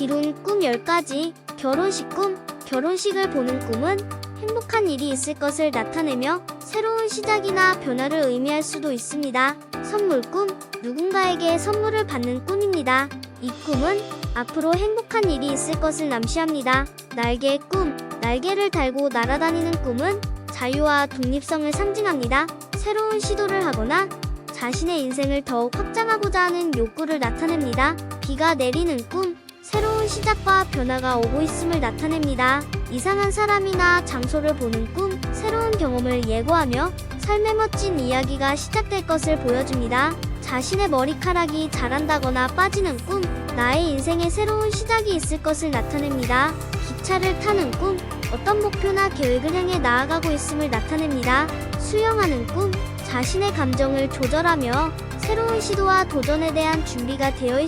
기룬 꿈 10가지, 결혼식 꿈, 결혼식을 보는 꿈은 행복한 일이 있을 것을 나타내며 새로운 시작이나 변화를 의미할 수도 있습니다. 선물 꿈, 누군가에게 선물을 받는 꿈입니다. 이 꿈은 앞으로 행복한 일이 있을 것을 남시합니다. 날개 꿈, 날개를 달고 날아다니는 꿈은 자유와 독립성을 상징합니다. 새로운 시도를 하거나 자신의 인생을 더욱 확장하고자 하는 욕구를 나타냅니다. 비가 내리는 꿈, 시작과 변화가 오고 있음을 나타냅니다. 이상한 사람이나 장소를 보는 꿈, 새로운 경험을 예고하며 삶의 멋진 이야기가 시작될 것을 보여줍니다. 자신의 머리카락이 자란다거나 빠지는 꿈, 나의 인생에 새로운 시작이 있을 것을 나타냅니다. 기차를 타는 꿈, 어떤 목표나 계획을 향해 나아가고 있음을 나타냅니다. 수영하는 꿈, 자신의 감정을 조절하며 새로운 시도와 도전에 대한 준비가 되어